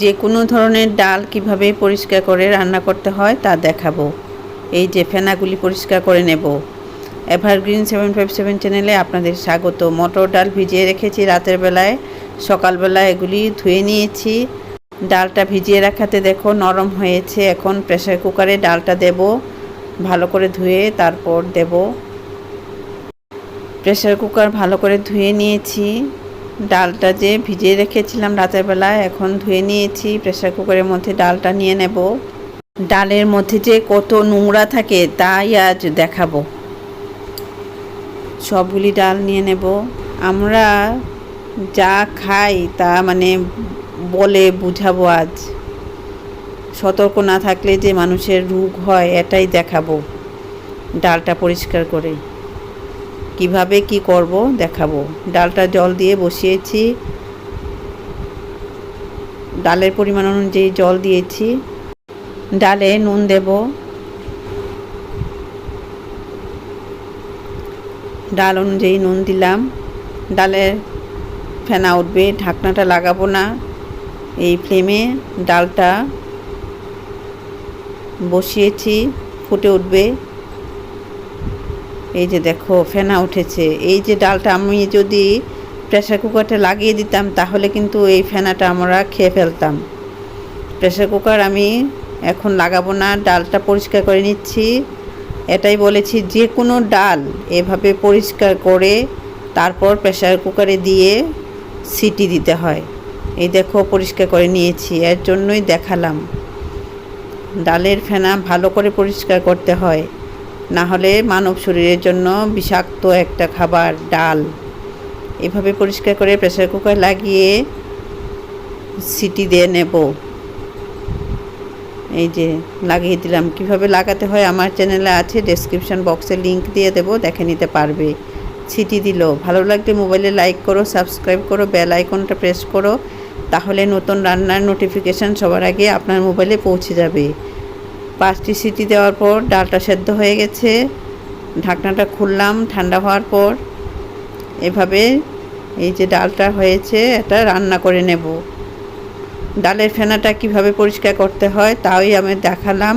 যে কোনো ধরনের ডাল কীভাবে পরিষ্কার করে রান্না করতে হয় তা দেখাবো। এই যে ফেনাগুলি পরিষ্কার করে নেব। এভারগ্রিন সেভেন ফাইভ সেভেন চ্যানেলে আপনাদের স্বাগত। মটর ডাল ভিজিয়ে রেখেছি রাতের বেলায়। সকালবেলা এগুলি ধুয়ে নিয়েছি। ডালটা ভিজিয়ে রাখাতে দেখো নরম হয়েছে। এখন প্রেসার কুকারে ডালটা দেব। ভালো করে ধুয়ে তারপর দেব। প্রেসার কুকার ভালো করে ধুয়ে নিয়েছি। ডালটা যে ভিজিয়ে রেখেছিলাম রাতের বেলা এখন ধুয়ে নিয়েছি, প্রেসার কুকারের মধ্যে ডালটা নিয়ে নেব। ডালের মধ্যে যে কত নোংরা থাকে, তাই আজ দেখাবো। সবগুলি ডাল নিয়ে নেব। আমরা যা খাই তা মানে বলে বুঝাবো আজ। সতর্ক না থাকলে যে মানুষের রোগ হয়, এটাই দেখাবো। ডালটা পরিষ্কার করে। কীভাবে কি করব দেখাবো। ডালটা জল দিয়ে বসিয়েছি। ডালের পরিমাণ অনুযায়ী জল দিয়েছি। ডালে নুন দেব। ডাল অনুযায়ী নুন দিলাম। ডালে ফেনা উঠবে, ঢাকনাটা লাগাবো না। এই ফ্লেমে ডালটা বসিয়েছি, ফুটে উঠবে। এই যে দেখো, ফেনা উঠেছে। এই যে ডালটা আমি যদি প্রেসার কুকারটা লাগিয়ে দিতাম, তাহলে কিন্তু এই ফেনাটা আমরা খেয়ে ফেলতাম। প্রেসার কুকার আমি এখন লাগাবো না, ডালটা পরিষ্কার করে নিচ্ছি। এটাই বলেছি যে কোনো ডাল এভাবে পরিষ্কার করে তারপর প্রেসার কুকারে দিয়ে সিটি দিতে হয়। এই দেখো, পরিষ্কার করে নিয়েছি, এর জন্যই দেখালাম। ডালের ফেনা ভালো করে পরিষ্কার করতে হয়। না হলে মানব শরীরের জন্য বিষাক্ত একটা খাবার, ডাল। এভাবে পরিষ্কার করে প্রেসার কুকার লাগিয়ে সিটি দিয়ে নেব। এই যে, লাগিয়ে দিলাম। কীভাবে লাগাতে হয় আমার চ্যানেলে আছে ডেসক্রিপশন বক্সে লিংক দিয়ে দেবো, দেখে নিতে পারবে। সিটি দিল। ভালো লাগলে মোবাইলে লাইক করো সাবস্ক্রাইব করো বেল আইকনটা প্রেস করো, তাহলে নতুন রান্নার নোটিফিকেশান সবার আগে আপনার মোবাইলে পৌঁছে যাবে। পাঁচটি সিটি দেওয়ার পর ডালটা সেদ্ধ হয়ে গেছে। ঢাকনাটা খুললাম, ঠান্ডা হওয়ার পর এভাবে এই যে ডালটা হয়েছে, এটা রান্না করে নেব। ডালের ফেনাটা কীভাবে পরিষ্কার করতে হয়, তাই আমি দেখালাম।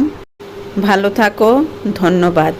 ভালো থাকো, ধন্যবাদ।